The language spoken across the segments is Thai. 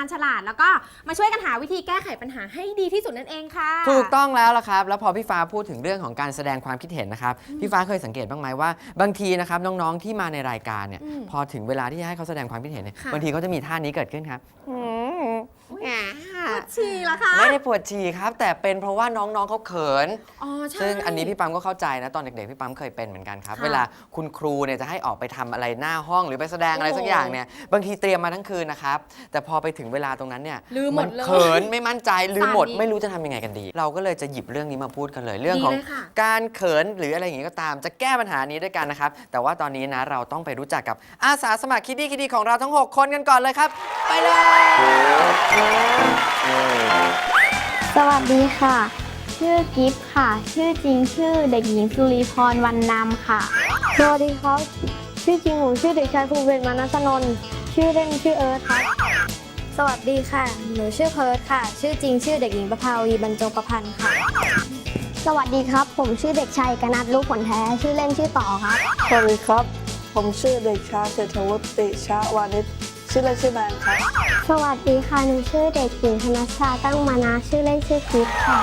างชาญฉลาด แล้วก็มาช่วยกันหาวิธีแก้ไขปัญหาให้ดีที่สุดนั่นเองค่ะ ถูกต้องแล้วล่ะครับ แล้วพอพี่ฟ้าพูดถึงเรื่องของการแสดงความคิดเห็นนะครับ พี่ฟ้าเคยสังเกตบ้างไหมว่า บางทีนะครับน้องๆที่มาในรายการเนี่ย อืมพอถึงเวลาที่จะให้เขาแสดงความคิดเห็นเนี่ย ค่ะ บางทีเขาจะมีท่านี้เกิดขึ้นครับ ฉี่เหรอคะ ไม่ได้ปวดฉี่ครับ แต่เป็นเพราะว่าน้องๆเขาเขิน อ๋อใช่ ซึ่งอันนี้พี่ปั๊มก็เข้าใจนะ ตอนเด็กๆพี่ปั๊มเคยเป็นเหมือนกันครับ ค่ะเวลาคุณครูเนี่ยจะให้ออกไปทำอะไรหน้าห้องหรือไปแสดงอะไรโอ้สักอย่างเนี่ยบางทีเตรียมมาทั้งคืนนะครับ แต่พอไปถึงเวลาตรงนั้นเนี่ยลืมหมดเลยเขินไม่มั่นใจลืมหมดสั่นอีกไม่รู้จะทำยังไงกันดี เราก็เลยจะหยิบเรื่องนี้มาพูดกันเลยเรื่องของ ดีเลยค่ะ การเขินหรืออะไรอย่างนี้ก็ตามจะแก้ปัญหานี้ด้วยกันนะครับ แต่ว่าตอนนี้นะเราต้องไปรู้จักกับอาสาสมัครคิดดี้คิดดี้ของเราทั้งหกคนกันก่อนเลยครับ ไปเลย สวัสดีค่ะ ชื่อกิฟต์ค่ะ ชื่อจริงชื่อเด็กหญิงสุริพรวันนำค่ะ สวัสดีครับ ชื่อจริงผมชื่อเด็กชายภูเบศรมานัสนนท์ชื่อเล่นชื่อเอิร์ธครับ สวัสดีค่ะ หนูชื่อเพิร์ดค่ะ ชื่อจริงชื่อเด็กหญิงประภาวีบรรจงประพันธ์ค่ะ สวัสดีครับ ผมชื่อเด็กชายกนัทลูกผลแท้ ชื่อเล่นชื่อต่อครับ สวัสดีครับ ผมชื่อเด็กชายเศรษฐวุฒิติชาวานิช ชื่อเล่นชื่อแมนครับสวัสดีค่ะ หนูชื่อเด็กหญิงธนชชาตั้งมานะ ชื่อเล่นชื่อกิฟต์ค่ะ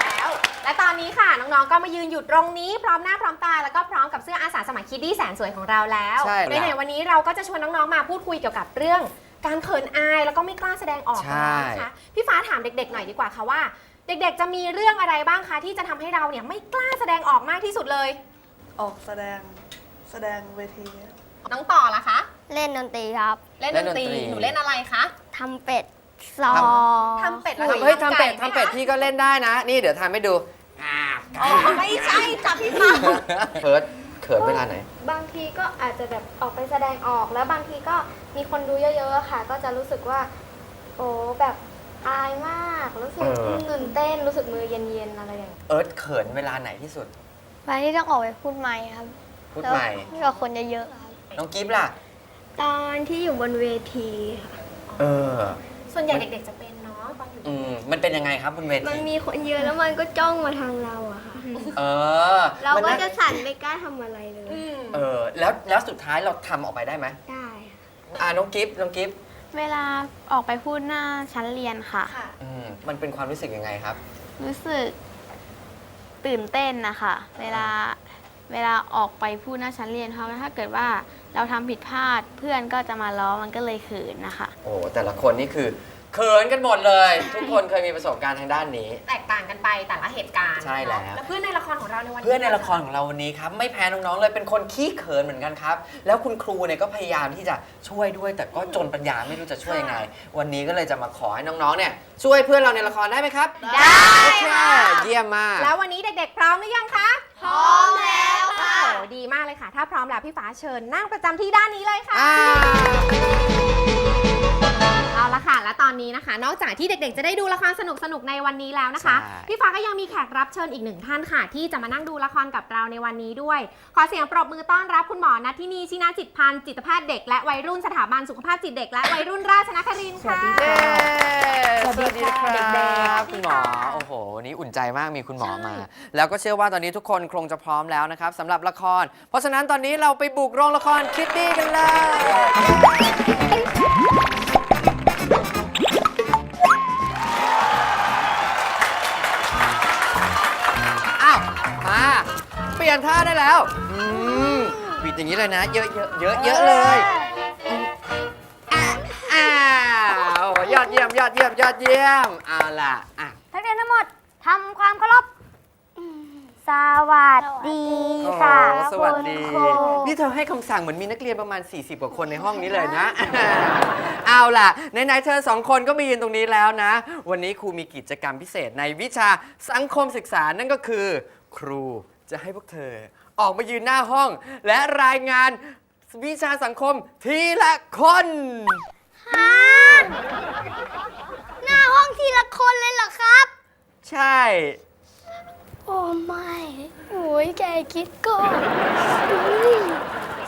แล้วและตอนนี้ค่ะน้องๆ ก็มายืนอยู่ตรงนี้ พร้อมหน้าพร้อมตาแล้วก็พร้อมกับเสื้ออาสาสมัครคิดดี้แสนสวยของเราแล้วใช่แล้ว ในๆวันนี้เราก็จะชวนน้องๆ มาพูดคุยเกี่ยวกับเรื่อง การเขินอายแล้วก็ไม่กล้าแสดงออกใช่ นะคะพี่ฟ้าถามเด็กๆ หน่อยดีกว่าค่ะว่า เด็กๆ จะมีเรื่องอะไรบ้างคะที่จะทำให้เราเนี่ยไม่กล้าแสดงออกมากที่สุดเลย ออกแสดงแส ดงเวที น้องต่อล่ะคะ เล่นดนตรีครับ เล่นเล่ดนนดนตตรีรี หนูเล่นอะไรคะทำเป็ดซอทำเป็ดแล้วเฮ้ยทำเป็ดไก่ไหมทำเป็ดคะพี่ก็เล่นได้นะ นี่เดี๋ยวทำให้ดูอ่าอ๋อไม่ใช่ค่ะพี่ฟ้าเฟิร์สเขินเวลาไหน บางทีก็อาจจะแบบออกไปแสดงออก แล้วบางทีก็มีคนดูเยอะๆอะค่ะ ก็จะรู้สึกว่า โอ้แบบอายมาก รู้สึกเออ ตื่นเต้น รู้สึกมือเย็นๆอะไรอย่างเงี้ยเอิร์ธเขินเวลาไหนที่สุด วันที่ต้องออกไปพูดไม่ครับ พูดใหม่ แล้วกับคนเยอะๆครับน้องกิฟต์ล่ะ ตอนที่อยู่บนเวทีค่ะเออ ส่วนใหญ่เด็กๆจะเป็นเนาะตอนอยู่อืม มันเป็นยังไงครับบนเวมันที มีคนเยอะแล้วมันก็จ้องมาทางเราอะค่ะ เออเรามันก็น่จะสั่นไม่กล้าทำอะไรเลยอืมเออ แล้ว แล้วสุดท้ายเราทำออกไปได้ไหมได้ค่ะอ่าน้องกิฟต์น้องกิฟต์เวลาออกไปพูดหน้าชั้นเรียนค่ะ ค่ะ อืม มันเป็นความรู้สึกยังไงครับ รู้สึกตื่นเต้นนะคะ เวลา เวลาออกไปพูดหน้าชั้นเรียนเพราะถ้าเกิดว่าเราทำผิดพลาดเพื่อนก็จะมาล้อมันก็เลยเขินนะคะ โอ้แต่ละคนนี่คือ เขินกันหมดเลย ทุกคนเคยมีประสบการณ์ทางด้านนี้ แตกต่างกันไปแต่ละเหตุการณ์ใช่แล้ว เนอะแล้วเพื่อนในละครของเราในวันนี้ เพื่อนในละครของเราวันนี้ครับ ไม่แพ้น้องๆเลยเป็นคนขี้เขินเหมือนกันครับ แล้วคุณครูเนี่ยก็พยายามที่จะช่วยด้วย แต่ก็จนปัญญาไม่รู้จะช่วยยังไง วันนี้ก็เลยจะมาขอให้น้องๆเนี่ยช่วยเพื่อนเราในละครได้ไหมครับได้โอเคเยี่ยมมาก แล้ววันนี้เด็กๆ พร้อมหรือยังคะพร้อมแล้วค่ะ โอ้โหดีมากเลยค่ะ ถ้าพร้อมแล้วพี่ฟ้าเชิญนั่งประจำที่ด้านนี้เลยค่ะ อ่า นนี้นะคะนอกจากที่เด็กๆ จะได้ดูละครสนุกๆในวันนี้แล้วนะคะ ใช่ พี่ฟ้าก็ยังมีแขกรับเชิญอีกหนึ่งท่านค่ะ ที่จะมานั่งดูละครกับเราในวันนี้ด้วย ขอเสียงปรบมือต้อนรับคุณหมอนัททินีชินาจิตพันธ์จิตแพทย์เด็กและวัยรุ่นสถาบันสุขภาพจิตเด็กและวัยรุ่นราชนครินทร์ค่ะเย้สสวัวัสสดีดีคค่ะรับเด็กๆคุณหมอโอ้โห วันนี้อุ่นใจมากมีคุณหมอมาแล้วก็เชื่อว่าตอนนี้ทุกคนคงจะพร้อมแล้วนะครับสำหรับละคร เพราะฉะนั้นตอนนี้เราไปบุกโรงละครคิดดี้กันเลย ลี่ยนท่าได้แล้วอืมบิดอย่างนี้เลยนะ เยอะเยอะเยอะเยอะเลยอ้าวยอดเยี่ยมยอดเยี่ยมยอดเยี่ยมเอาล่ะอะ นักเรียนทั้งหมดทำความเคารพสวัสดีค่ะโอ้สวัสดี คุณครูนี่เธอให้คำสั่งเหมือนมีนักเรียนประมาณ 40 กว่าคนในห้องนี้เลยนะ เอาล่ะไหนๆเธอสองคนก็มายืนตรงนี้แล้วนะ วันนี้ครูมีกิจกรรมพิเศษในวิชาสังคมศึกษานั่นก็คือ ครู จะให้พวกเธอ ออกมายืนหน้าห้อง และรายงานวิชาสังคมทีละคนหน้าห้องทีละคนเลยเหรอครับ ใช่ โอ้ไม่โอ้ยแกคิดก่อน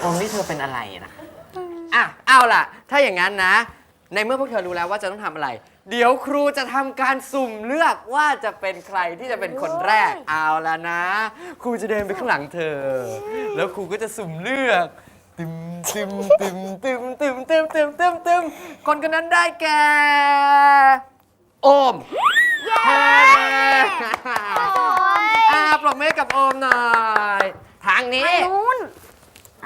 องค์นี่เธอเป็นอะไรนะ อะ เอาล่ะ ถ้าอย่างนั้นนะ ในเมื่อพวกเธอรู้แล้วว่าจะต้องทำอะไร เดี๋ยวครูจะทำการสุ่มเลือกว่าจะเป็นใครที่จะเป็นคนแรกเอาละนะ ครูจะเดินไปข้างหลังเธอ แล้วครูก็จะสุ่มเลือกตึมตึมตึมตึมตึมตึมตึมตึมตึมคนคนนั้นได้แก่โอมเย้อ่าปรบมือให้กับโอมหน่อย ทางนี้นู้น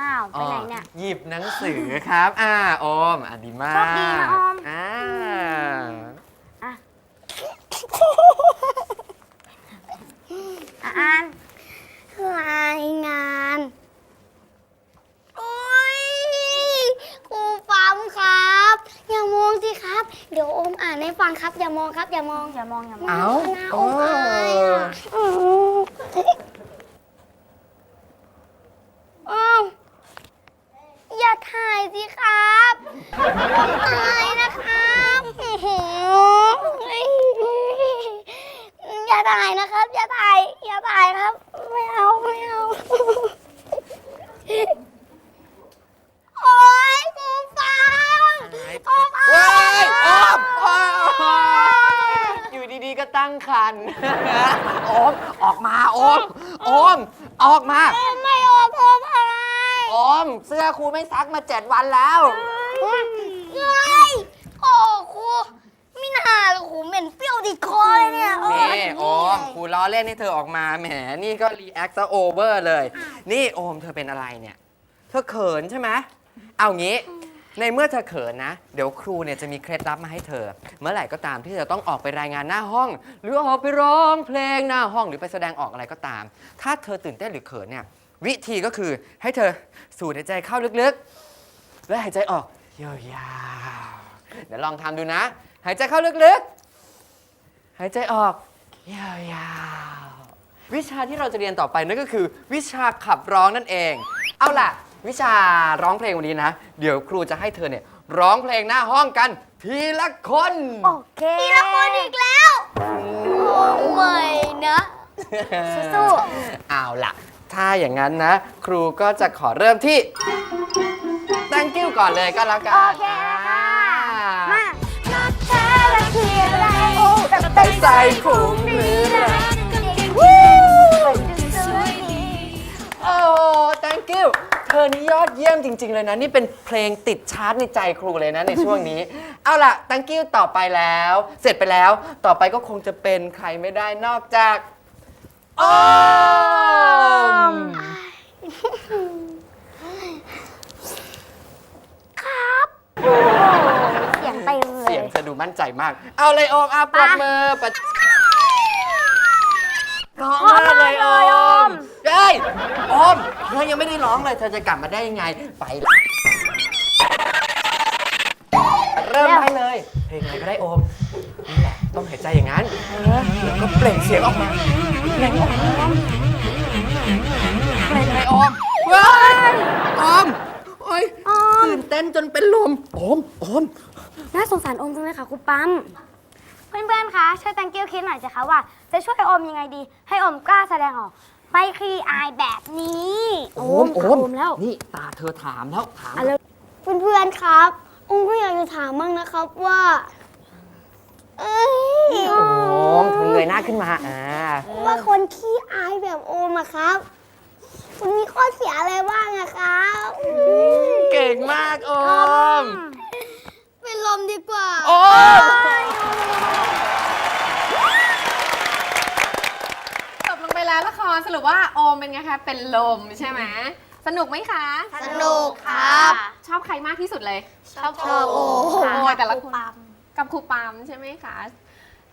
อ้าว ไปไหนเนี่ยอ๋อหยิบหนังสือครับ อ่าโอมอะดีมากโชคดีนะออม อ่าอ่านรายงานโอ้ยครูฟัมครับ อย่ามองสิครับ เดี๋ยวโอมอ่านให้ฟังครับ อย่ามองครับ อย่ามองอย่ามองอย่ามอง เอ้าหน้าโอมอายอะอืมอ้าว อย่าถ่ายสิครับอายนะครับอื้อหืออย่าถ่ายนะครับ อย่าถ่าย อย่าถ่ายครับ ไม่เอา ไม่เอา โอ๊ยครูฟังครูฟังเว้ยโอมโอ้ยอยู่ดีๆก็ตั้งคันโอมออกมาโอมโอมออกมา ไม่ออกผมอะไรโอม เสื้อครูไม่ซักมาเจ็ดวันแล้ว เฮ้ยโอ้ครูไม่น่าเลยครูเหม็นเปรี้ยวติดคอเลยเนี่ยเออนี่โอมครูล้อเล่นให้เธอออกมาแหมนี่ก็รีแอคซะโอเวอร์เลย นี่โอมเธอเป็นอะไรเนี่ย เธอเขินใช่ไหมเอางี้ ในเมื่อเธอเขินนะ เดี๋ยวครูเนี่ยจะมีเคล็ดลับมาให้เธอ เมื่อไหร่ก็ตามที่เธอต้องออกไปรายงานหน้าห้อง หรือออกไปร้องเพลงหน้าห้องหรือไปแสดงออกอะไรก็ตาม ถ้าเธอตื่นเต้นหรือเขินเนี่ย วิธีก็คือให้เธอสูดหายใจเข้าลึกๆ และหายใจออกยาวๆเดี๋ยวลองทำดูนะ หายใจเข้าลึกๆ หายใจออกยาวๆวิชาที่เราจะเรียนต่อไปนั่นก็คือ วิชาขับร้องนั่นเอง เอาล่ะ วิชาร้องเพลงวันนี้นะ เดี๋ยวครูจะให้เธอเนี่ยร้องเพลงหน้าห้องกัน ทีละคน โอเค ทีละคนอีกแล้ว โอ้ไม่นะสู้เอาล่ะ ถ้าอย่างนั้นนะ ครูก็จะขอเริ่มที่ thank you ก่อนเลยก็แล้วกันโอเคค่ะมา รักแท้และเพียงไรโอ้แต่ตั้งใจผูกมือเลยวู้สวยดีโอ้ thank you เธอนี่ยอดเยี่ยมจริง ๆ เลยนะ นี่เป็นเพลงติดชาร์ตในใจครูเลยนะในช่วงนี้ เอาล่ะ thank you ต่อไปแล้ว เสร็จไปแล้ว ต่อไปก็คงจะเป็นใครไม่ได้นอกจาก โอมเสียงเต็มเลเสียยงเธอดูมั่นใจมาก เอาเลยโอมอาปรบมือปะร้องมากเลยโอมเฮ้ยโอมเธอยังไม่ได้ร้องเลยเธอจะกลับมาได้ยังไง ไปละเริ่มได้เลยเพลงอะไรก็ได้โอมนี่แหละ ต้องหายใจอย่างนั้น แล้วก็เปล่งเสียงออกมาเปล่งออกมาเปล่งอะไรโอมว้ายโอมโอ้ยตื่นเต้นจนเป็นลมโอมโอมน่าสงสารอมจังเลยค่ะครูปั๊มเพื่อนๆ คะช่วยตังเกียวคิดหน่อยสิคะว่า จะช่วยอมยังไงดี ให้อมกล้าแสดงออก ไม่คลีอายแบบนี้โอมโอมอมแล้ว นี่ตาเธอถามแล้วถามเอาเลยเพื่อนๆ ครับอมก็อยากจะถามบ้างนะครับว่าเอ้ย โอมเธอเงยหน้าขึ้นมาอ่าว่าคนขี้อายแบบโอมอะครับมันมีข้อเสียอะไรบ้างอะครับเก่งมากโอม เป็นลมดีกว่า โอมจบลงไปแล้วละครสรุปว่าโอมเป็นไงคะเป็นลมใช่ไหมสนุกไหมคะ สนุกครับ ชอบใครมากที่สุดเลย ชอบชอบโอโอ้ยแต่ละคน กับครูปามใช่ไหมคะ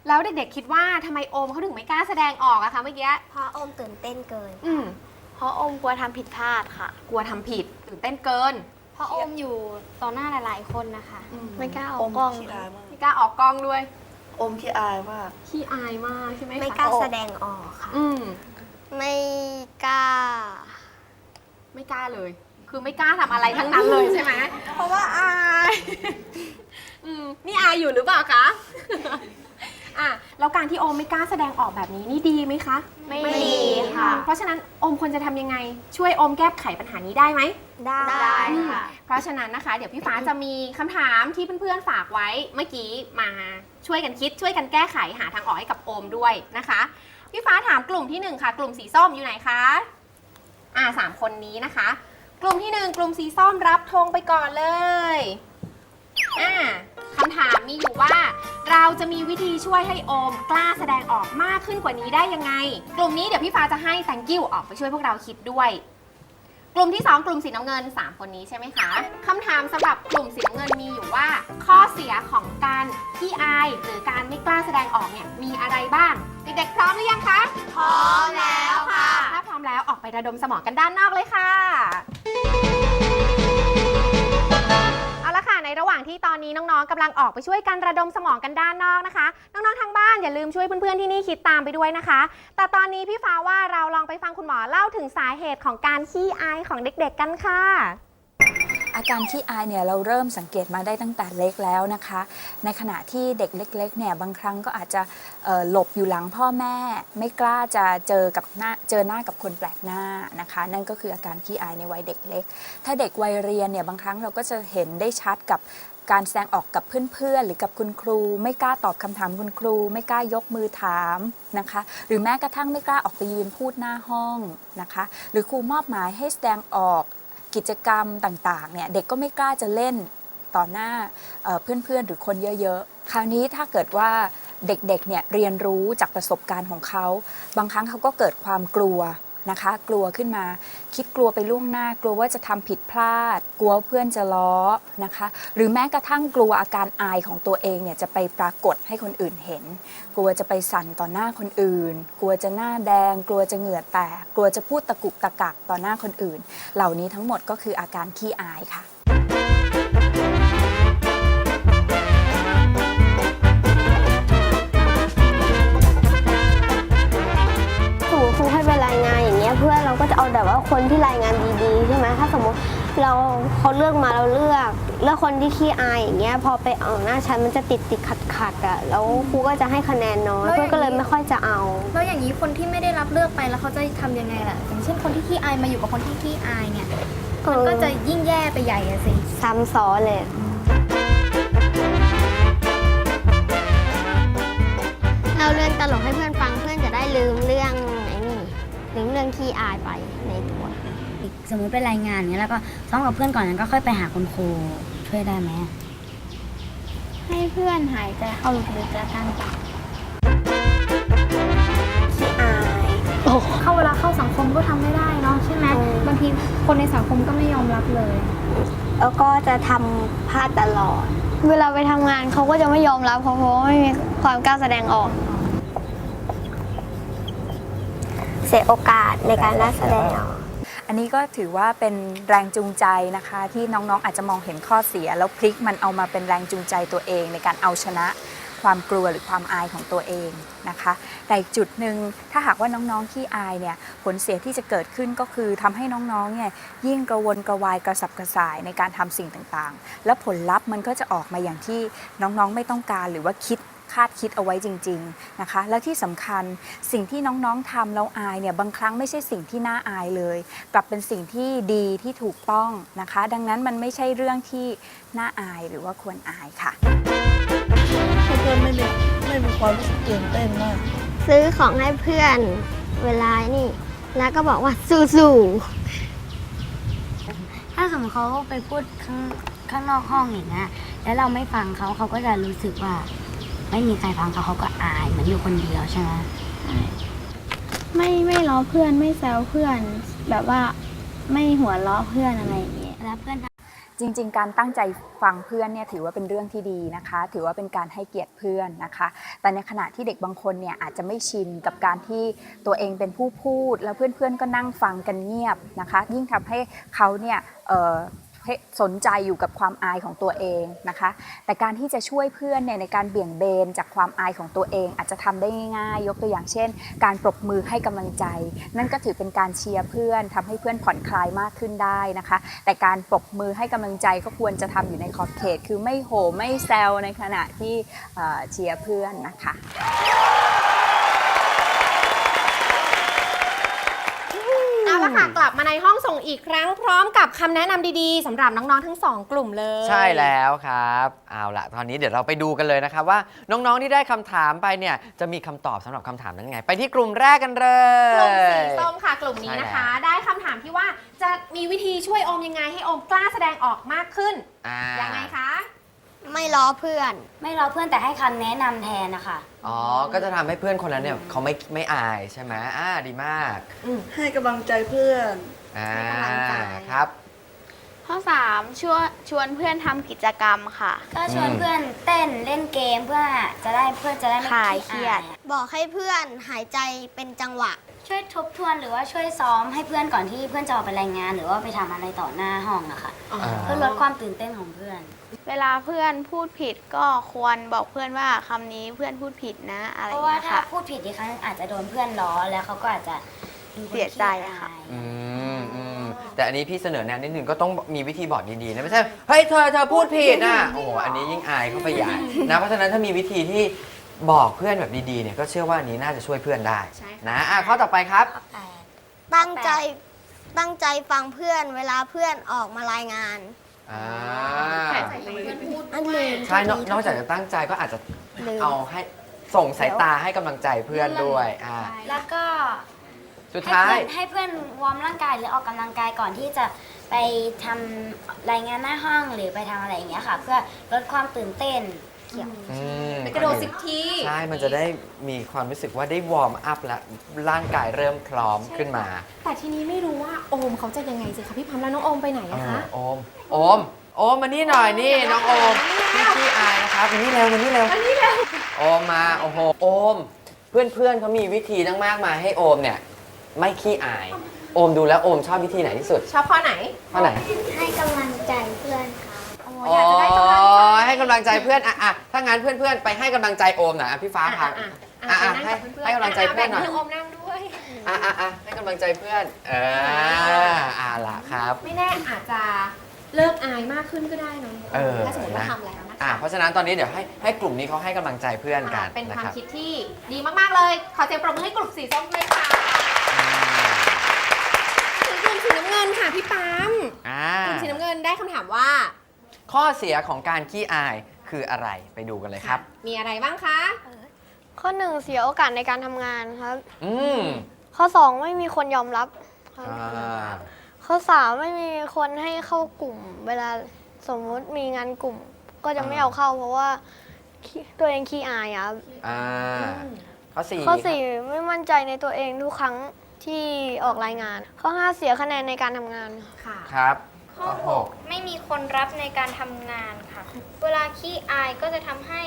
แล้วเด็กๆคิดว่าทำไมโอมเขาถึงไม่กล้าแสดงออกอะคะเมื่อกี้ เพราะอมตื่นเต้นเกิน อืม เพราะอมกลัวทำผิดพลาดค่ะ กลัวทำผิดตื่นเต้นเกิน เพราะอมอยู่ต่อหน้าหลาย ๆ คนนะคะ อืม ไม่กล้าอออกมกล้องขี้อายมากไม่กล้าออกกล้องด้วยอมขี้อายมาก ขี้อายมากใช่ไหมคะไม่กล้าแสดงออกค่ะ อืม ไม่กล้า ไม่กล้าเลย คือไม่กล้าทำอะไรทั้งนั้นเลยใช่ไหม เพราะว่าอาย อืมนี่อายอยู่หรือเปล่าคะ อะแล้วการที่โอมไม่กล้าแสดงออกแบบนี้นี่ดีไหมคะไม่ดีค่ะ เพราะฉะนั้นโอมควรจะทำยังไง ช่วยโอมแก้ไขปัญหานี้ได้ไหม ได้ได้ค่ะ เพราะฉะนั้นนะคะ เดี๋ยวพี่ฟ้าจะมีคำถามที่เพื่อนๆฝากไว้เมื่อกี้มาช่วยกันคิดช่วยกันแก้ไขหาทางออกให้กับโอมด้วยนะคะพี่ฟ้าถามกลุ่มที่หนึ่งค่ะ กลุ่มสีส้มอยู่ไหนคะอ่าสามคนนี้นะคะ กลุ่มที่หนึ่งกลุ่มสีส้มรับธงไปก่อนเลย อ่าคำถามมีอยู่ว่า เราจะมีวิธีช่วยให้โอมกล้าแสดงออกมากขึ้นกว่านี้ได้ยังไง กลุ่มนี้เดี๋ยวพี่ฟ้าจะให้ thank you ออกไปช่วยพวกเราคิดด้วย กลุ่มที่ 2 กลุ่มสีน้ำเงิน 3 คนนี้ใช่ไหมคะคำถามสำหรับกลุ่มสีน้ำเงินมีอยู่ว่า ข้อเสียของการที่อายหรือการไม่กล้าแสดงออกเนี่ยมีอะไรบ้าง เด็กๆพร้อมหรือยังคะพร้อมแล้วค่ะ ถ้าพร้อมแล้วออกไประดมสมองกันด้านนอกเลยค่ะ ที่ตอนนี้น้องๆกำลังออกไปช่วยกันระดมสมองกันด้านนอกนะคะ น้องๆทางบ้านอย่าลืมช่วยเพื่อนๆที่นี่คิดตามไปด้วยนะคะ แต่ตอนนี้พี่ฟ้าว่าเราลองไปฟังคุณหมอเล่าถึงสาเหตุของการขี้อายของเด็กๆกันค่ะอาการขี้อายเนี่ยเราเริ่มสังเกตมาได้ตั้งแต่เล็กแล้วนะคะ ในขณะที่เด็กเล็กๆเนี่ยบางครั้งก็อาจจะหลบอยู่หลังพ่อแม่ ไม่กล้าจะเจอกับหน้าเจอหน้ากับคนแปลกหน้านะคะ นั่นก็คืออาการขี้อายในวัยเด็กเล็ก ถ้าเด็กวัยเรียนเนี่ยบางครั้งเราก็จะเห็นได้ชัดกับ การแสดงออกกับเพื่อนๆ หรือกับคุณครู ไม่กล้าตอบคำถามคุณครู ไม่กล้ายกมือถามนะคะ หรือแม้กระทั่งไม่กล้าออกไปยืนพูดหน้าห้องนะคะ หรือครูมอบหมายให้แสดงออกกิจกรรมต่างๆเนี่ยเด็กก็ไม่กล้าจะเล่นต่อหน้าเอ่อเพื่อนๆ หรือคนเยอะๆ คราวนี้ถ้าเกิดว่าเด็กๆเนี่ยเรียนรู้จากประสบการณ์ของเขา บางครั้งเขาก็เกิดความกลัว นะคะ กลัวขึ้นมา คิดกลัวไปล่วงหน้า กลัวว่าจะทำผิดพลาด กลัวเพื่อนจะล้อนะคะ หรือแม้กระทั่งกลัวอาการอายของตัวเองเนี่ยจะไปปรากฏให้คนอื่นเห็น กลัวจะไปสั่นต่อหน้าคนอื่น กลัวจะหน้าแดง กลัวจะเหงื่อแตก กลัวจะพูดตะกุกตะกักต่อหน้าคนอื่น เหล่านี้ทั้งหมดก็คืออาการขี้อายค่ะ คนที่รายงานดีๆใช่ไหมถ้าสมมติเราเขาเลือกมาเราเลือกเลือกคนที่ขี้อายอย่างเงี้ยพอไปเอาหน้าชั้นมันจะติดติดขัดขัดๆอะแล้วครูก็จะให้คะแนนน้อยแล้วอย่างนี้เพื่อนก็เลยไม่ค่อยจะเอา แล้วอย่างนี้คนที่ไม่ได้รับเลือกไปแล้วเขาจะทำยังไงล่ะอย่างเช่นคนที่ขี้อายมาอยู่กับคนที่ขี้อายเนี่ยมันก็จะยิ่งแย่ไปใหญ่อะสิ ซ้ำซ้อนเลย เราเรื่องตลกให้เพื่อนฟังเพื่อนจะได้ลืมเรื่องไอ้นี่ลืมเรื่องขี้อายไปในตัว สมมุติเป็นรายงานเนี้ยแล้วก็ซ้อมกับเพื่อนก่อนนั้นก็ค่อยไปหาคุณครูช่วยได้ไหมให้เพื่อนหายใจเข้าลึกๆแล้วกันขี้อายเข้าเวลาเข้าสังคมก็ทำไม่ได้เนาะใช่ไหมอืมบางทีคนในสังคมก็ไม่ยอมรับเลย แล้วก็จะทำพลาดตลอด เวลาไปทำงานเขาก็จะไม่ยอมรับเขาเพราะว่าไม่มีความกล้าแสดงออก เสียโอกาสในการนักแสดงอัันนี้ก็ถือว่าเป็นแรงจูงใจนะคะ ที่น้องๆอาจจะมองเห็นข้อเสีย แล้วพลิกมันเอามาเป็นแรงจูงใจตัวเอง ในการเอาชนะความกลัวหรือความอายของตัวเองนะคะ แต่อีกจุดหนึ่งถ้าหากว่าน้องๆขี้อายเนี่ยผลเสียที่จะเกิดขึ้นก็คือทำให้น้องๆเนี่ยยิ่งกระวนกระวายกระสับกระส่ายในการทำสิ่งต่างๆ แล้วผลลัพธ์มันก็จะออกมาอย่างที่น้องๆไม่ต้องการหรือว่าคิด คาดคิดเอาไว้จริง ๆนะคะ และที่สำคัญสิ่งที่น้องๆทำแล้วอายเนี่ยบางครั้งไม่ใช่สิ่งที่น่าอายเลย กลับเป็นสิ่งที่ดีที่ถูกต้องนะคะ ดังนั้นมันไม่ใช่เรื่องที่น่าอายหรือว่าควรอายค่ะเพื่อนๆไม่มีไม่มีความรู้สึกตื่นเต้นมาก ซื้อของให้เพื่อนเวลานี่แล้วก็บอกว่าสู้ถ้าสมมติเขาไปพูดข้างข้างนอกห้องอย่างเงี้ยแล้วเราไม่ฟังเขาเขาก็จะรู้สึกว่า ไม่มีใครฟังเขาเขาก็อายเหมือนอยู่คนเดียวใช่ไหมไม่ไม่ล้อเพื่อนไม่แซวเพื่อน แบบว่าไม่หัวล้อเพื่อนอะไรอย่างเงี้ยแล้วเพื่อนจริง ๆ การตั้งใจฟังเพื่อนเนี่ยถือว่าเป็นเรื่องที่ดีนะคะ ถือว่าเป็นการให้เกียรติเพื่อนนะคะ แต่ในขณะที่เด็กบางคนเนี่ยอาจจะไม่ชินกับการที่ตัวเองเป็นผู้พูด แล้วเพื่อนๆก็นั่งฟังกันเงียบนะคะ ยิ่งทำให้เขาเนี่ยเอ่อให้ สนใจอยู่กับความอายของตัวเองนะคะ แต่การที่จะช่วยเพื่อนเนี่ยในการเบี่ยงเบนจากความอายของตัวเอง อาจจะทำได้ง่ายๆ ยกตัวอย่างเช่น การปรบมือให้กำลังใจ นั่นก็ถือเป็นการเชียร์เพื่อนทำให้เพื่อนผ่อนคลายมากขึ้นได้นะคะ แต่การปรบมือให้กำลังใจก็ควรจะทำอยู่ในขอบเขต คือไม่โหไม่แซวในขณะที่เชียร์เพื่อนนะคะ ละค่ะกลับมาในห้องส่งอีกครั้งพร้อมกับคำแนะนำดีๆสำหรับน้องๆทั้งสองกลุ่มเลยใช่แล้วครับ เอาละตอนนี้เดี๋ยวเราไปดูกันเลยนะครับว่าน้องๆที่ได้คำถามไปเนี่ยจะมีคำตอบสำหรับคำถามนั้นยังไง ไปที่กลุ่มแรกกันเลกลุ่มสีย ส้มค่ะกลุ่มนี้นะคะใช่แล้วได้คำถามที่ว่าจะมีวิธีช่วยโอมยังไงให้โอมกล้าแสดงออกมากขึ้นอ่ายังไงคะ ไม่ล้อเพื่อน ไม่ล้อเพื่อนแต่ให้คำแนะนำแทนนะคะ อ๋อ ก็จะทำให้เพื่อนคนนั้นเนี่ยเขาไม่ไม่อายใช่ไหมอ่าดีมากให้กำลังใจเพื่อน อ่าให้กำลังใจ ครับ ข้อ3ชวนชวนเพื่อนทำกิจกรรมค่ะ ก็ชวนอืม เพื่อนเต้นเล่นเกมเพื่อจะได้เพื่อนจะได้ไม่คลายเครียดบอกให้เพื่อนหายใจเป็นจังหวะ ช่วยทบทวนหรือว่าช่วยซ้อมให้เพื่อนก่อนที่เพื่อนจะออกไปรายงาน หรือว่าไปทำอะไรต่อหน้าห้องอะค่ะอ๋อเพื่อลดความตื่นเต้นของเพื่อน เวลาเพื่อนพูดผิดก็ควรบอกเพื่อนว่าคำนี้เพื่อนพูดผิดนะ อะไรเพอย่าราะงว่าเงี้ยถ้าค่ะ พูดผิดอีกครั้งอาจจะโดนเพื่อนล้อแล้วเขาก็อาจจะดูเป็นเสียใจอะค่ะ ขี้อาย อืมอืมแต่อันนี้พี่เสนอแนะนิดนึงก็ต้องมีวิธีบอกดีๆนะไม่ใช่เฮ้ยเธอเธอพูดผิดอะโอ้โหอันนี้ยิ่งอายเข้าไปใหญ่นะเพราะฉะนั้นถ้ามีวิธีที่บอกเพื่อนแบบดีๆเนี่ยก็เชื่อว่าอันนี้น่าจะช่วยเพื่อนได้ใช่ค่ะ นะอะข้อต่อไปครับ ตั้งใจตั้งใจฟังเพื่อนเวลาเพื่อนออกมารายงาน อ่าอันลืมใช่นอกนอกจากจะตั้งใจก็อาจจะลืม เอาให้ส่งสายตาให้กำลังใจเพื่อนด้วยอ่าแล้วก็สุดให้ท้าย เพื่อนให้เพื่อนวอร์มร่างกายหรือออกกำลังกายก่อนที่จะไปทำรายงานหน้าห้องหรือไปทำอะไรอย่างเงี้ยค่ะ เพื่อลดความตื่นเต้น อืมไปกระโดดสิบที ใช่ มันจะได้มีความรู้สึกว่าได้วอร์มอัพแล้วร่างกายเริ่มพร้อมขึ้นมาแต่ทีนี้ไม่รู้ว่าโอมเขาจะยังไงสิคะพี่พัมแล้วน้องโอมไปไหนเออะอคะโอม โอม โอมมานี่หน่อยนี่น้องโอมพี่ขี้อายนะครับมานี่เร็วมานี่เร็วโอมมาโอ้โหโอม เพื่อนเพื่อนๆเขามีวิธีตั้งมากมายให้โอมเนี่ย ไม่ขี้อาย โอมดูแล้วโอมชอบวิธีไหนที่สุดชอบข้อไหน ข้อไหน ให้กำลังใจเพื่อนค่ะโอ้อยากจะได้กำลังใจอ๋อให้กำลังใจเพื่อนอะอะถ้างั้นเพื่อนเพื่อนๆไปให้กำลังใจโอมหน่อยอะพี่ฟ้าพา อะอะอะอะไปนั่งให้กับเพื่อนๆให้กำลังใจเพื่อนหน่อยะะแบ่งให้โอมนั่งด้วย อะอะอะให้กำลังใจเพื่อนเอออ่าล่ะครับ ไม่แน่อาจจะเลิกอายมากขึ้นก็ได้เนอะเออถ้าสมมติว่านะ ทำแล้วนะคะอะเพราะฉะนั้นตอนนี้เดี๋ยวให้ให้กลุ่มนี้เขาให้กำลังใจเพื่อนกันอะเป็นนะความครับ คิดที่ดีมากๆเลย ขอเสียงปรบมือให้กลุ่มสีส้มเลยค่ะถึงกลุ่มสีน้ำเงินค่ะพี่ปั๊ม อ่ากลุ่มสีน้ำเงินได้คำถามว่า ข้อเสียของการขี้อายคืออะไรไปดูกันเลยครับมีอะไรบ้างคะ ข้อ1เสียโอกาสในการทำงานครับ อืมข้อ2ไม่มีคนยอมรับครับอ่าข้อ3ไม่มีคนให้เข้ากลุ่ม เวลาสมมุติมีงานกลุ่ม ก็จะไม่เอาเข้า เพราะว่าขี้ตัวเองขี้อายอะครับอ่าข้อสี่ข้อ4ไม่มั่นใจในตัวเองทุกครั้งที่ออกรายงาน ข้อ5เสียคะแนนในการทำงาน ค่ะ ครับ ข้อหกไม่มีคนรับในการทำงานค่ะ เวลาขี้อายก็จะทำให้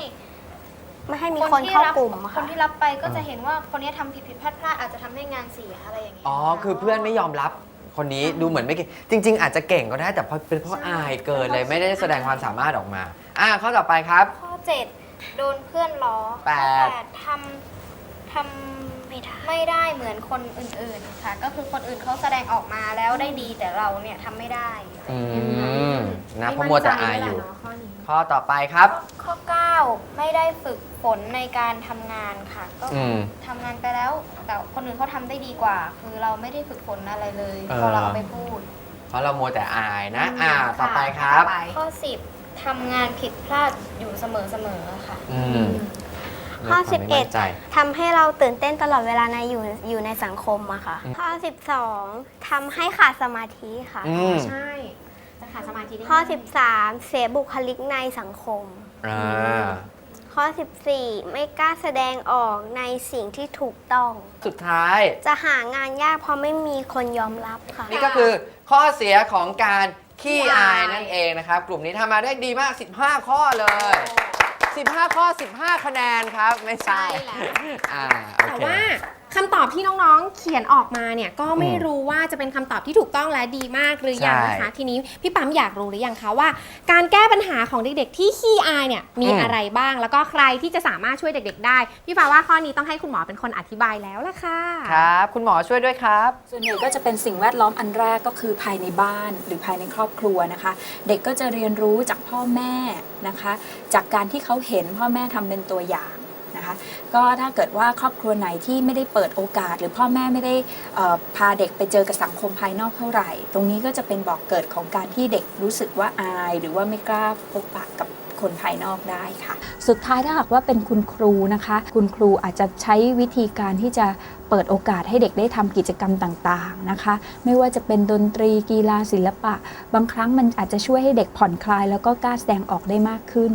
ไม่ให้มีคนเข้ากลุ่มคค่ะนที่รับไปก็จะเห็นว่าคนนี้ทำผิดผิดพลาดพลาดอาจจะทำให้งานเสียอะไรอย่างเงี้ยอ๋อ คือเพื่อนไม่ยอมรับคนนี้ดูเหมือนไม่เก่งจริง ๆ อาจจะเก่งก็ได้แต่เพราะเป็นเพราะอายเกินเลยไม่ได้แสดงความสามารถออกมา อ่าข้อต่อไปครับ ข้อ 7 โดนเพื่อนล้อแปด ข้อแปดทำ ทำไม่ได้ไม่ได้เหมือนคนอื่นๆค่ะ ก็คือคนอื่นเขาแสดงออกมาแล้วได้ดีแต่เราเนี่ยทำไม่ได้อืมนะเพราะมัวแต่อายอยู่ไม่มั่นใจแล้วแหละเนาะข้อนี้ข้อต่อไปครับ ข้อ 9 ไม่ได้ฝึกฝนในการทำงานค่ะ ก็อืม ทำงานไปแล้ว แต่คนอื่นเขาทำได้ดีกว่า คือเราไม่ได้ฝึกฝนอะไรเลยเออ พอเราเอาไปพูด เพราะเรามัวแต่อายนะอืมอ่า ต่อไปครับต่อไปข้อ 10ทำงานผิดพลาดอยู่เสมอๆค่ะ อืม ข้อด้วยความไม่มั่นใจทำให้เราตื่นเต้นตลอดเวลาในอยู่อยู่ในสังคมอะค่ะอืมข้อ 12ทำให้ขาดสมาธิค่ะ อืมใช่ จะขาดสมาธิได้ข้อ ง่าย 13 เสียบุคลิกในสังคม อ่าข้อ 14 ไม่กล้าแสดงออกในสิ่งที่ถูกต้อง สุดท้าย จะหางานยากเพราะไม่มีคนยอมรับค่ะ นี่ก็คือข้อเสียของการขี้ขี้อาอายยนั่นเองนะครับ กลุ่มนี้ทำมาได้ดีมาก 15 ข้อเลย 15 ข้อ 15 คะแนนครับ ไม่ใช่ใช่แล้ว อ่าโอแต่เคว่า คำตอบที่น้องๆ เขียนออกมาเนี่ยก็ไม่อืมรู้ว่าจะเป็นคำตอบที่ถูกต้องและดีมากหรือยังนะคะใช่ทีนี้พี่ปั๊มอยากรู้หรือยังคะว่า การแก้ปัญหาของเด็กๆ ที่ขี้อายเนี่ยมีอืม อะไรบ้าง แล้วก็ใครที่จะสามารถช่วยเด็ก ๆ ได้ พี่ฟ้าว่าข้อนี้ต้องให้คุณหมอเป็นคนอธิบายแล้วล่ะค่ะ ครับ คุณหมอช่วยด้วยครับ ส่วนใหญ่ก็จะเป็นสิ่งแวดล้อมอันแรกก็คือภายในบ้านหรือภายในครอบครัวนะคะ เด็กก็จะเรียนรู้จากพ่อแม่นะคะ จากการที่เขาเห็นพ่อแม่ทำเป็นตัวอย่าง นะคะ ก็ถ้าเกิดว่าครอบครัวไหนที่ไม่ได้เปิดโอกาส หรือพ่อแม่ไม่ได้พาเด็กไปเจอกับสังคมภายนอกเท่าไหร่ ตรงนี้ก็จะเป็นบอกเกิดของการที่เด็กรู้สึกว่าอาย หรือว่าไม่กล้าพบปะกับ คนภายนอกได้ค่ะ สุดท้ายถ้าหากว่าเป็นคุณครูนะคะ คุณครูอาจจะใช้วิธีการที่จะเปิดโอกาสให้เด็กได้ทำกิจกรรมต่างๆนะคะ ไม่ว่าจะเป็นดนตรีกีฬาศิลปะ บางครั้งมันอาจจะช่วยให้เด็กผ่อนคลาย แล้วก็กล้าแสดงออกได้มากขึ้น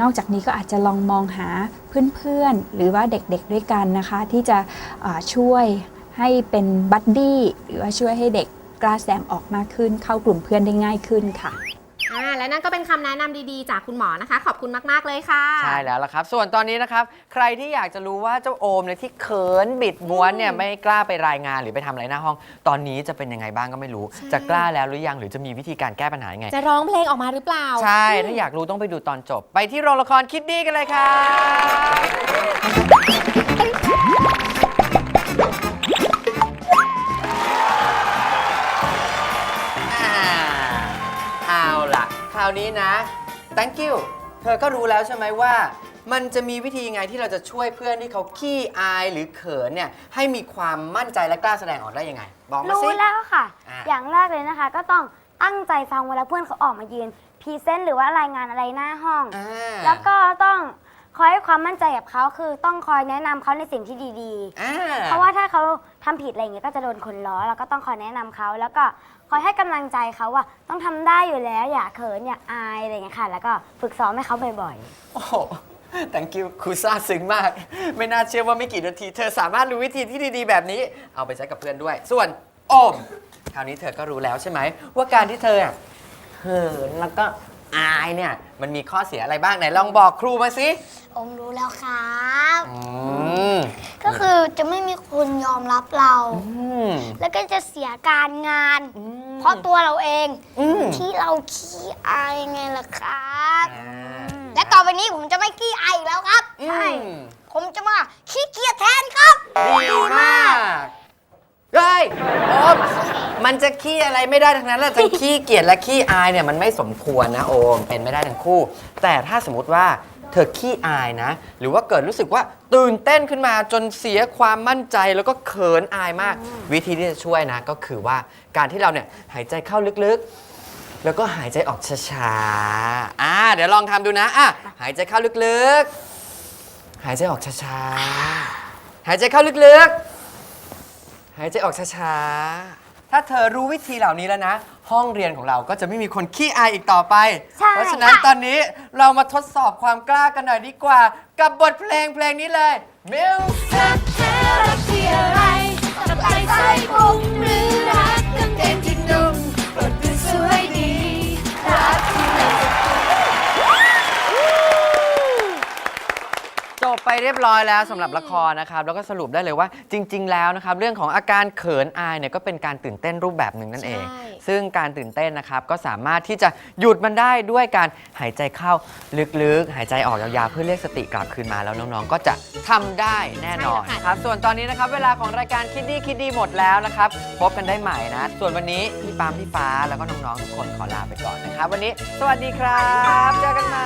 นอกจากนี้ก็อาจจะลองมองหาเพื่อนๆ หรือว่าเด็กๆด้วยกันนะคะ ที่จะช่วยให้เป็นบัดดี้หรือว่าช่วยให้เด็กกล้าแสดงออกมากขึ้น เข้ากลุ่มเพื่อนได้ง่ายขึ้นค่ะ อ่าและนั่นก็เป็นคำแนะนำดีๆ จากคุณหมอนะคะ ขอบคุณมากๆเลยค่ะ ใช่แล้วล่ะครับ ส่วนตอนนี้นะครับ ใครที่อยากจะรู้ว่าเจ้าโอมเนี่ยที่เขินบิดม้วนเนี่ยไม่กล้าไปรายงานหรือไปทำอะไรหน้าห้อง ตอนนี้จะเป็นยังไงบ้างก็ไม่รู้ ใช่ จะกล้าแล้วหรือยังหรือจะมีวิธีการแก้ปัญหายังไง จะร้องเพลงออกมาหรือเปล่า ใช่ ถ้าอยากรู้ต้องไปดูตอนจบ ไปที่โรงละครคิดดีกันเลยครับาวนี้นะ thank you เธอก็รู้แล้วใช่ไหมว่า มันจะมีวิธียังไงที่เราจะช่วยเพื่อนที่เขาขี้อายหรือเขินเนี่ยให้มีความมั่นใจและกล้าแสดงออกได้ยังไง บอกมารู้สิ แล้วค่ะ อะ อย่างแรกเลยนะคะ ก็ต้องตั้งใจฟังเวลาเพื่อนเขาออกมายืนพรีเซนต์หรือว่ารายงานอะไรหน้าห้อง อ่า แล้วก็ต้องคอยให้ความมั่นใจกับเขาคือต้องคอยแนะนำเขาในสิ่งที่ดีอ่า ๆ เพราะว่าถ้าเขา ทำผิดอะไรอย่างเงี้ยก็จะโดนคนล้อแล้วก็ต้องคอยแนะนำเขาแล้วก็คอยให้กำลังใจเขาว่าต้องทำได้อยู่แล้วอย่าเขินอย่าอายอะไรอย่างเงี้ยค่ะ แล้วก็ฝึกซ้อมให้เขาบ่อยๆ โอ้โห thank you ครูซาซึ้งมาก ไม่น่าเชื่อว่าไม่กี่นาที เธอสามารถรู้วิธีที่ดีๆ แบบนี้ เอาไปใช้กับเพื่อนด้วย ส่วนโอม คราวนี้เธอก็รู้แล้วใช่ไหม ว่าการที่เธออะเขินแล้วก็ อายเนี่ยมันมีข้อเสียอะไรบ้างไหนลองบอกครูมาสิผมรู้แล้วครับ อืมก็คือจะไม่มีคนยอมรับเรา อืม แล้วก็จะเสียการงานอืมเพราะตัวเราเองอืม ที่เราขี้อายไงล่ะครับ อ่าและต่อไปนี้ผมจะไม่ขี้อายอีกแล้วครับ อืมผมจะมาขี้เกียจแทนครับ ดีมาก เฮ้ยโอมมันจะขี้อะไรไม่ได้ทั้งนั้นแหละจะขี้เกียจและขี้อายเนี่ยมันไม่สมควรนะโอมเป็นไม่ได้ทั้งคู่ แต่ถ้าสมมติว่าเธอขี้อายนะ หรือว่าเกิดรู้สึกว่าตื่นเต้นขึ้นมาจนเสียความมั่นใจแล้วก็เขินอายมาก วิธีที่จะช่วยนะก็คือว่าการที่เราเนี่ยหายใจเข้าลึกๆ แล้วก็หายใจออกช้าๆอ่าเดี๋ยวลองทำดูนะอะหายใจเข้าลึกๆ หายใจออกช้าๆหายใจเข้าลึกๆายใจออกช้าๆ ถ้าเธอรู้วิธีเหล่านี้แล้วนะ ห้องเรียนของเราก็จะไม่มีคนขี้อายอีกต่อไป ใช่เพราะฉะนั้นตอนนี้เรามาทดสอบความกล้ากันหน่อยดีกว่า กับบทเพลงเพลงนี้เลย Music จบไปเรียบร้อยแล้วสำหรับละครนะครับแล้วก็สรุปได้เลยว่าจริง ๆ แล้วนะครับเรื่องของอาการเขินอายเนี่ยก็เป็นการตื่นเต้นรูปแบบหนึ่งนั่นเอง ใช่ ซึ่งการตื่นเต้นนะครับก็สามารถที่จะหยุดมันได้ด้วยการหายใจเข้าลึกๆ หายใจออกยาวๆเพื่อเรียกสติกลับคืนมาแล้วน้องๆ ก็จะทำได้แน่นอนครับส่วนตอนนี้นะครับเวลาของรายการคิดดีคิดดีหมดแล้วนะครับพบกันได้ใหม่นะ ส่วนวันนี้พี่ปาล์มพี่ฟ้าแล้วก็น้องๆทุกคนขอลาไปก่อนนะครับ วันนี้สวัสดีครับ เจอกันใหม่